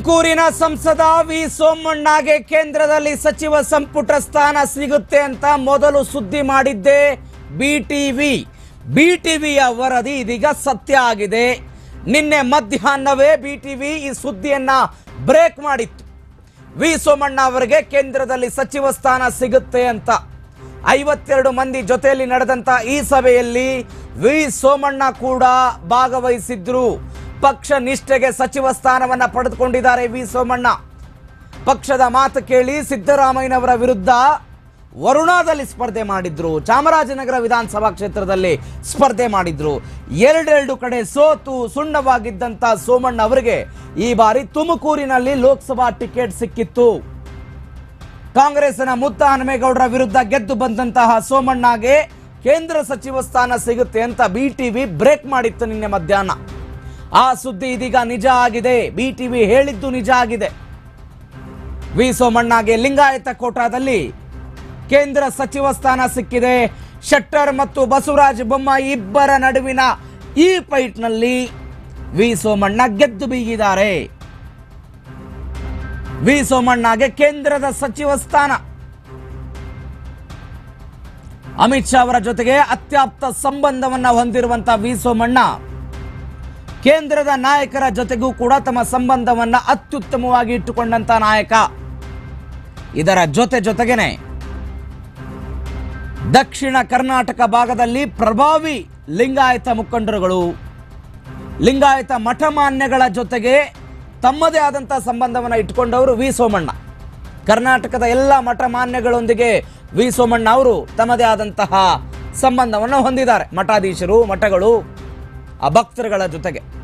ತುಮಕೂರಿನ ಸಂಸದ ವಿ ಸೋಮಣ್ಣಗೆ ಕೇಂದ್ರದಲ್ಲಿ ಸಚಿವ ಸಂಪುಟ ಸ್ಥಾನ ಸಿಗುತ್ತೆ ಅಂತ ಮೊದಲು ಸುದ್ದಿ ಮಾಡಿದ್ದೆ ಬಿಟಿವಿ ಬಿಟಿವಿಯ ವರದಿ ಇದೀಗ ಸತ್ಯ ಆಗಿದೆ. ನಿನ್ನೆ ಮಧ್ಯಾಹ್ನವೇ ಬಿಟಿವಿ ಈ ಸುದ್ದಿಯನ್ನ ಬ್ರೇಕ್ ಮಾಡಿತ್ತು. ವಿ ಸೋಮಣ್ಣ ಅವರಿಗೆ ಕೇಂದ್ರದಲ್ಲಿ ಸಚಿವ ಸ್ಥಾನ ಸಿಗುತ್ತೆ ಅಂತ. ಐವತ್ತೆರಡು ಮಂದಿ ಜೊತೆಯಲ್ಲಿ ನಡೆದಂತ ಈ ಸಭೆಯಲ್ಲಿ ವಿ ಸೋಮಣ್ಣ ಕೂಡ ಭಾಗವಹಿಸಿದ್ರು. ಪಕ್ಷ ನಿಷ್ಠೆಗೆ ಸಚಿವ ಸ್ಥಾನವನ್ನ ಪಡೆದುಕೊಂಡಿದ್ದಾರೆ ವಿ ಸೋಮಣ್ಣ. ಪಕ್ಷದ ಮಾತು ಕೇಳಿ ಸಿದ್ದರಾಮಯ್ಯನವರ ವಿರುದ್ಧ ವರುಣಾದಲ್ಲಿ ಸ್ಪರ್ಧೆ ಮಾಡಿದ್ರು. ಚಾಮರಾಜನಗರ ವಿಧಾನಸಭಾ ಕ್ಷೇತ್ರದಲ್ಲಿ ಸ್ಪರ್ಧೆ ಮಾಡಿದ್ರು. ಎರಡೆರಡು ಕಡೆ ಸೋತು ಸುಣ್ಣವಾಗಿದ್ದಂತ ಸೋಮಣ್ಣ ಅವರಿಗೆ ಈ ಬಾರಿ ತುಮಕೂರಿನಲ್ಲಿ ಲೋಕಸಭಾ ಟಿಕೆಟ್ ಸಿಕ್ಕಿತ್ತು. ಕಾಂಗ್ರೆಸ್ನ ಮುತ್ತ ಹನುಮೇಗೌಡರ ವಿರುದ್ಧ ಗೆದ್ದು ಬಂದಂತಹ ಸೋಮಣ್ಣಗೆ ಕೇಂದ್ರ ಸಚಿವ ಸ್ಥಾನ ಸಿಗುತ್ತೆ ಅಂತ ಬಿಟಿವಿ ಬ್ರೇಕ್ ಮಾಡಿತ್ತು ನಿನ್ನೆ ಮಧ್ಯಾಹ್ನ. ಆ ಸುದ್ದಿ ಇದೀಗ ನಿಜ ಆಗಿದೆ. ಬಿಟಿವಿ ಹೇಳಿದ್ದು ನಿಜ ಆಗಿದೆ. ವಿ ಸೋಮಣ್ಣಗೆ ಲಿಂಗಾಯತ ಕೋಟಾದಲ್ಲಿ ಕೇಂದ್ರ ಸಚಿವ ಸ್ಥಾನ ಸಿಕ್ಕಿದೆ. ಶೆಟ್ಟರ್ ಮತ್ತು ಬಸವರಾಜ ಬೊಮ್ಮಾಯಿ ಇಬ್ಬರ ನಡುವಿನ ಈ ಫೈಟ್ನಲ್ಲಿ ವಿ ಸೋಮಣ್ಣ ಗೆದ್ದು ಬೀಗಿದ್ದಾರೆ. ವಿ ಸೋಮಣ್ಣಗೆ ಕೇಂದ್ರದ ಸಚಿವ ಸ್ಥಾನ. ಅಮಿತ್ ಶಾ ಅವರ ಜೊತೆಗೆ ಅತ್ಯಾಪ್ತ ಸಂಬಂಧವನ್ನ ಹೊಂದಿರುವಂತಹ ವಿ ಸೋಮಣ್ಣ ಕೇಂದ್ರದ ನಾಯಕರ ಜೊತೆಗೂ ಕೂಡ ತಮ್ಮ ಸಂಬಂಧವನ್ನ ಅತ್ಯುತ್ತಮವಾಗಿ ಇಟ್ಟುಕೊಂಡಂತ ನಾಯಕ. ಇದರ ಜೊತೆ ಜೊತೆಗೇನೆ ದಕ್ಷಿಣ ಕರ್ನಾಟಕ ಭಾಗದಲ್ಲಿ ಪ್ರಭಾವಿ ಲಿಂಗಾಯತ ಮುಖಂಡರುಗಳು, ಲಿಂಗಾಯತ ಮಠಮಾನ್ಯಗಳ ಜೊತೆಗೆ ತಮ್ಮದೇ ಆದಂಥ ಸಂಬಂಧವನ್ನು ಇಟ್ಕೊಂಡವರು ವಿ. ಸೋಮಣ್ಣ. ಕರ್ನಾಟಕದ ಎಲ್ಲ ಮಠಮಾನ್ಯಗಳೊಂದಿಗೆ ವಿ. ಸೋಮಣ್ಣ ಅವರು ತಮ್ಮದೇ ಆದಂತಹ ಸಂಬಂಧವನ್ನು ಹೊಂದಿದ್ದಾರೆ. ಮಠಾಧೀಶರು, ಮಠಗಳು ಆ ಭಕ್ತರುಗಳ ಜೊತೆಗೆ.